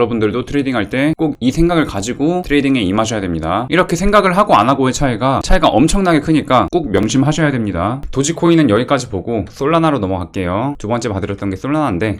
여러분들도 트레이딩 할 때 꼭 이 생각을 가지고 트레이딩에 임하셔야 됩니다. 이렇게 생각을 하고 안 하고의 차이가 차이가 엄청나게 크니까 꼭 명심하셔야 됩니다. 도지코인은 여기까지 보고 솔라나로 넘어갈게요. 두 번째 봐드렸던 게 솔라나인데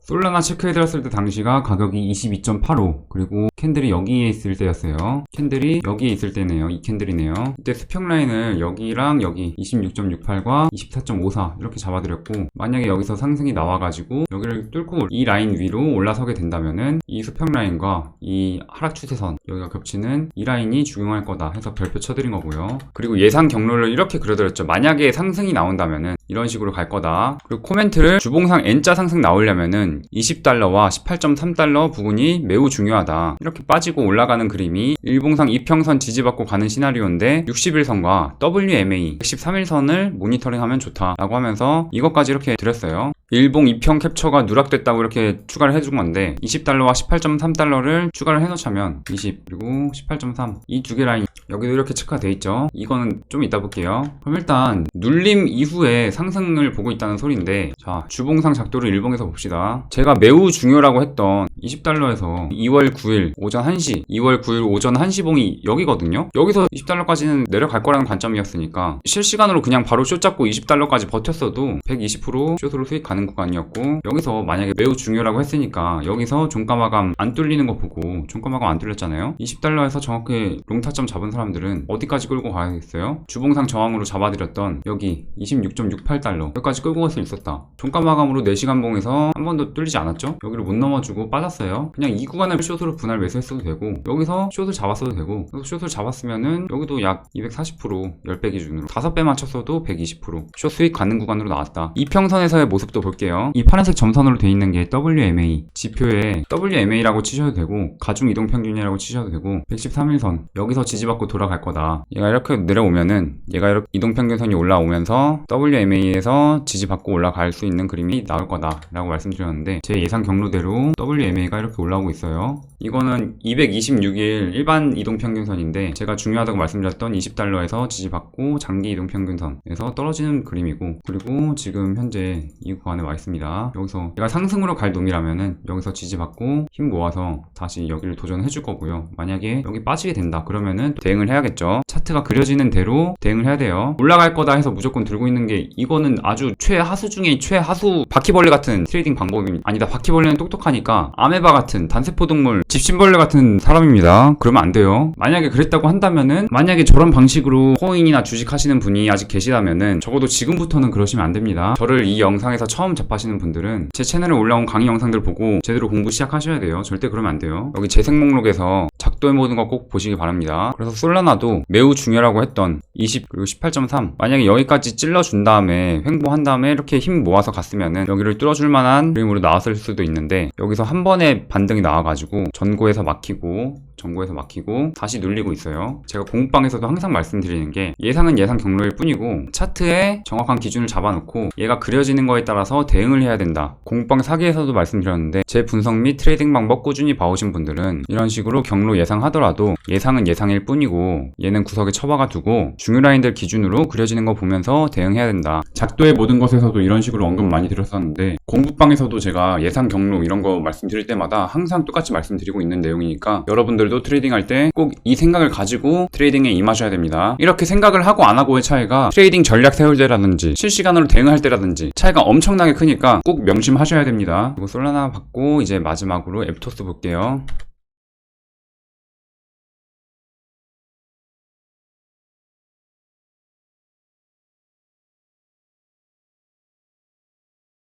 솔라나 체크해드렸을 때 당시가 가격이 22.85 그리고 캔들이 여기에 있을 때였어요. 캔들이 여기에 있을 때네요. 이 캔들이네요. 이때 수평 라인을 여기랑 여기 26.68과 24.54 이렇게 잡아드렸고 만약에 여기서 상승이 나와가지고 여기를 뚫고 이 라인 위로 올라서게 된다면은 이 수평 라인과 이 하락 추세선 여기가 겹치는 이 라인이 중요할 거다 해서 별표 쳐드린 거고요. 그리고 예상 경로를 이렇게 그려드렸죠. 만약에 상승이 나온다면은 이런 식으로 갈 거다. 그리고 코멘트를 주봉상 N자 상승 나오려면은 20달러와 18.3달러 부분이 매우 중요하다. 이렇게 빠지고 올라가는 그림이 일봉상 이평선 지지받고 가는 시나리오인데 60일선과 WMA 113일선을 모니터링하면 좋다라고 하면서 이것까지 이렇게 드렸어요. 일봉 이평 캡처가 누락됐다고 이렇게 추가를 해준 건데 20달러와 18.3달러를 추가를 해놓자면 20 그리고 18.3 이 두 개 라인 여기도 이렇게 체크가 돼 있죠. 이거는 좀 이따 볼게요. 그럼 일단 눌림 이후에 상승을 보고 있다는 소리인데 자 주봉상 작도를 일봉에서 봅시다. 제가 매우 중요라고 했던 20달러에서 2월 9일 오전 1시 2월 9일 오전 1시 봉이 여기거든요. 여기서 20달러까지는 내려갈 거라는 관점이었으니까 실시간으로 그냥 바로 숏 잡고 20달러까지 버텼어도 120% 숏으로 수익 가는 구간이었고 여기서 만약에 매우 중요라고 했으니까 여기서 종가 마감 안 뚫리는 거 보고 종가 마감 안 뚫렸잖아요. 20달러에서 정확히 롱 타점 잡은 사람들은 어디까지 끌고 가야겠어요? 주봉상 저항으로 잡아드렸던 여기 26.68달러 여기까지 끌고 갈 수 있었다. 종가 마감으로 4시간 봉에서 한 번도 뚫리지 않았죠? 여기를 못 넘어주고 빠졌 어요. 그냥 이 구간을 숏으로 분할 매수했어도 되고 여기서 숏을 잡았어도 되고 숏을 잡았으면은 여기도 약 240% 10배 기준으로 5배 맞췄어도 120%숏 수익 가는 구간으로 나왔다. 이평선에서의 모습도 볼게요. 이 파란색 점선으로 돼 있는 게 WMA 지표에 WMA라고 치셔도 되고 가중 이동 평균이라고 치셔도 되고 113일선 여기서 지지받고 돌아갈 거다. 얘가 이렇게 내려오면은 얘가 이렇게 이동 평균선이 올라오면서 WMA에서 지지받고 올라갈 수 있는 그림이 나올 거다 라고 말씀드렸는데 제 예상 경로대로 WMA 가 이렇게 올라오고 있어요. 이거는 226일 일반 이동 평균선인데 제가 중요하다고 말씀드렸던 20달러에서 지지받고 장기 이동 평균선에서 떨어지는 그림이고 그리고 지금 현재 이 구간에 와 있습니다. 여기서 제가 상승으로 갈 놈이라면은 여기서 지지받고 힘 모아서 다시 여기를 도전해 줄 거고요. 만약에 여기 빠지게 된다 그러면은 대응을 해야겠죠. 차트가 그려지는 대로 대응을 해야 돼요. 올라갈 거다 해서 무조건 들고 있는 게 이거는 아주 최하수 중에 최하수 바퀴벌레 같은 트레이딩 방법입니다. 아니다. 바퀴벌레는 똑똑하니까 아메바 같은 단세포 동물 집신벌레 같은 사람입니다. 그러면 안 돼요. 만약에 그랬다고 한다면은 만약에 저런 방식으로 코인이나 주식 하시는 분이 아직 계시다면은 적어도 지금부터는 그러시면 안 됩니다. 저를 이 영상에서 처음 접하시는 분들은 제 채널에 올라온 강의 영상들 보고 제대로 공부 시작하셔야 돼요. 절대 그러면 안 돼요. 여기 재생 목록에서 작도해 보는 거꼭 보시기 바랍니다. 그래서 솔라나도 매우 중요하고 했던 20 그리고 18.3 만약에 여기까지 찔러준 다음에 횡보한 다음에 이렇게 힘 모아서 갔으면은 여기를 뚫어줄 만한 그림으로 나왔을 수도 있는데 여기서 한 번에 반등이 나와가지고 전고에서 막히고 전고에서 막히고 다시 눌리고 있어요. 제가 공부방에서도 항상 말씀드리는 게 예상은 예상 경로일 뿐이고 차트에 정확한 기준을 잡아놓고 얘가 그려지는 거에 따라서 대응을 해야 된다. 공부방 사기에서도 말씀드렸는데 제 분석 및 트레이딩 방법 꾸준히 봐오신 분들은 이런 식으로 경로 예상 하더라도 예상은 예상일 뿐이고 얘는 구석에 처박아 두고 중요 라인들 기준으로 그려지는 거 보면서 대응해야 된다. 작도의 모든 것에서도 이런 식으로 언급 많이 드렸었는데 공부방에서도 제가 예상 경로 이런 거 말씀드릴 때마다 항상 똑같이 말씀드리고 있는 내용이니까 여러분들도 트레이딩 할 때 꼭 이 생각을 가지고 트레이딩에 임하셔야 됩니다. 이렇게 생각을 하고 안 하고의 차이가 트레이딩 전략 세울 때라든지 실시간으로 대응할 때라든지 차이가 엄청나게 크니까 꼭 명심하셔야 됩니다. 그리고 솔라나 받고 이제 마지막으로 앱토스 볼게요.